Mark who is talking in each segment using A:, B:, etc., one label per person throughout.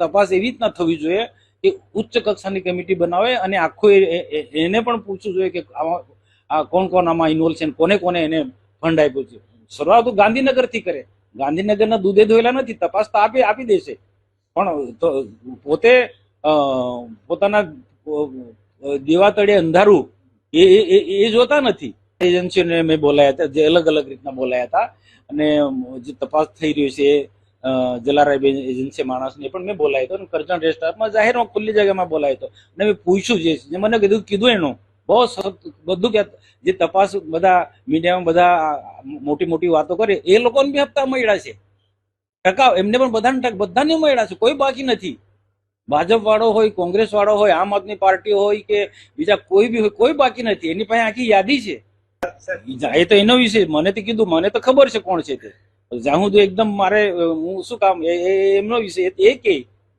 A: તપાસ એવી રીતના થવી જોઈએ કે ઉચ્ચ કક્ષાની કમિટી બનાવે અને આખું એ- એ- એ- એને પણ પૂછવું જોઈએ કે આમાં આ કોણ કોણ આમાં ઇન્વોલ્વ છે કોને કોને એને ફંડ આપ્યું છે. શરૂઆત ગાંધીનગરથી કરે. ગાંધીનગરના દૂધે ધોયેલા નથી. તપાસ તો આપી આપી દેશે. પણ પોતે પોતાના દેવા તળે અંધારું એ એ- એ એ જોતા નથી. એજન્સીઓને મેં બોલાયા હતા જે અલગ અલગ રીતના બોલાયા હતા. અને જે તપાસ થઈ રહી છે અ, જલારાય એજન્સી માણસને પણ મેં બોલાવ્યો હતો કરજણ રેસ્ટોરન્ટમાં જાહેરમાં ખુલ્લી જગ્યામાં બોલાવ્યો હતો. અને મેં પૂછ્યું જે જે મને કીધું કીધું એનું. બહુ બધું કે જે તપાસ બધા મીડિયામાં બધા મોટી મોટી વાતો કરે એ લોકોને બી હપ્તા મળ્યા છે. ટકાવ એમને પણ બધાને બધાને મળ્યા છે કોઈ બાકી નથી. ભાજપ વાળો હોય કોંગ્રેસ વાળો હોય આમ આદમી પાર્ટી હોય કે બીજા કોઈ બી હોય કોઈ બાકી નથી. એની પાસે આખી યાદી છે. એ તો એનો વિશે મને તો કીધું મને તો ખબર છે કોણ છે તે. જ્યાં તો એકદમ મારે હું શું કામ એમનો વિષય એ કે,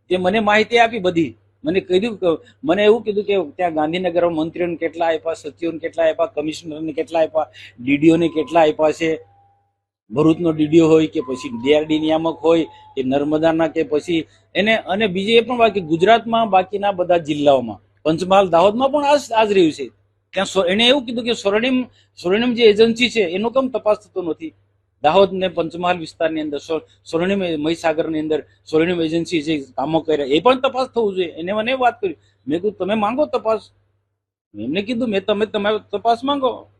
A: જે મને માહિતી આપી બધી. મને કીધું મને એવું કીધું કે ત્યાં ગાંધીનગર મંત્રીઓને કેટલા આપ્યા, સચિવોને કેટલા આપ્યા, કમિશનરને કેટલા આપ્યા, ડીડીઓને કેટલા આપ્યા છે. ભરૂચનો ડીડીઓ હોય કે પછી ડીઆરડી નિયામક હોય, કે નર્મદાના કે પછી એને, અને બીજી એ પણ બાકી ગુજરાતમાં, બાકીના બધા જિલ્લાઓમાં. પંચમહાલ દાહોદમાં પણ આજ આજ રહ્યું છે. ત્યાં એણે એવું કીધું કે સ્વર્ણિમ સ્વર્ણિમ જે એજન્સી છે, એનો કેમ તપાસ થતો નથી? દાહોદ ને પંચમહાલ વિસ્તારની અંદર સ્વ- સ્વર્ણિમ મહીસાગરની અંદર સ્વર્ણિમ એજન્સી જે કામો કર્યા, એ પણ તપાસ થવું જોઈએ. એને મને વાત કરી. મેં કીધું, તમે માંગો તપાસ. એમને કીધું, મેં તમે તમારો તપાસ માંગો.